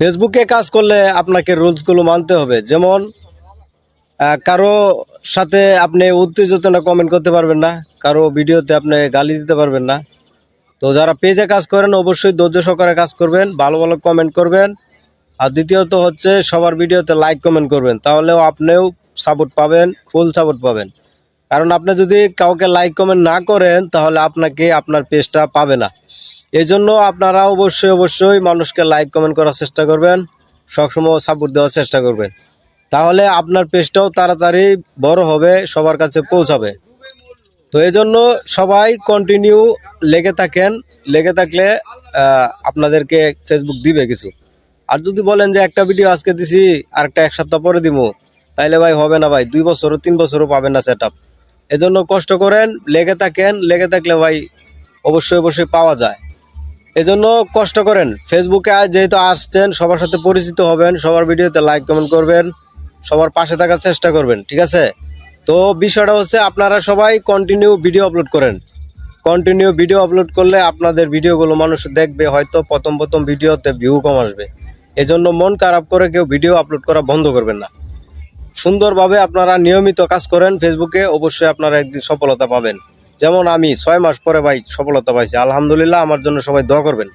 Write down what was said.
ফেসবুকে কাজ করলে আপনাকে রুলসগুলো মানতে হবে। যেমন কারও সাথে আপনি উত্তেজিত না কমেন্ট করতে পারবেন না। কারও ভিডিওতে আপনি গালি দিতে পারবেন না। তো যারা পেজে কাজ করেন, অবশ্যই ধৈর্য সহকারে কাজ করবেন, ভালো ভালো কমেন্ট করবেন। আর দ্বিতীয়ত হচ্ছে, সবার ভিডিওতে লাইক কমেন্ট করবেন। তাহলেও আপনিও সাপোর্ট পাবেন ফুল সাপোর্ট পাবেন। কারণ আপনি যদি কাউকে লাইক কমেন্ট না করেন, তাহলে আপনাকে আপনার পেজটা পাবে না। এই জন্য আপনারা অবশ্যই অবশ্যই মানুষকে লাইক কমেন্ট করার চেষ্টা করবেন। সবসময় সাপোর্ট দেওয়ার চেষ্টা করবেন। তাহলে আপনার পেজটাও তাড়াতাড়ি বড় হবে, সবার কাছে পৌঁছাবে। তো এই জন্য সবাই কন্টিনিউ লেগে থাকেন। লেগে থাকলে আপনাদেরকে ফেসবুক দিবে কিছু। আর যদি বলেন যে একটা ভিডিও আজকে দিছি আর একটা এক সপ্তাহ পরে দিব তাইলে ভাই হবে না ভাই, দুই বছরও, তিন বছরও পাবেন না সেট আপ এজন্য কষ্ট করেন, লেগে থাকেন, লেগে থাকলে ভাই অবশ্যই অবশ্যই পাওয়া যায়। এজন্য কষ্ট করেন। ফেসবুকে আজ যেহেতু আসছেন, সবার সাথে পরিচিত হবেন, সবার ভিডিওতে লাইক কমেন্ট করবেন, সবার পাশে থাকার চেষ্টা করবেন, ঠিক আছে? তো বিষয়টা হচ্ছে আপনারা সবাই কন্টিনিউ ভিডিও আপলোড করেন। কন্টিনিউ ভিডিও আপলোড করলে আপনাদের ভিডিওগুলো মানুষ দেখবে, হয়তো প্রথম প্রথম ভিডিওতে ভিউ কম আসবে। এজন্য মন খারাপ করে কেউ ভিডিও আপলোড করা বন্ধ করবেন না। সুন্দরভাবে আপনারা নিয়মিত কাজ করেন ফেসবুকে অবশ্যই আপনারা একদিন সফলতা পাবেন। যেমন আমি ছয় মাস পরে ভাই সফলতা পাইছি। আলহামদুলিল্লাহ আমার জন্য সবাই দোয়া করবেন।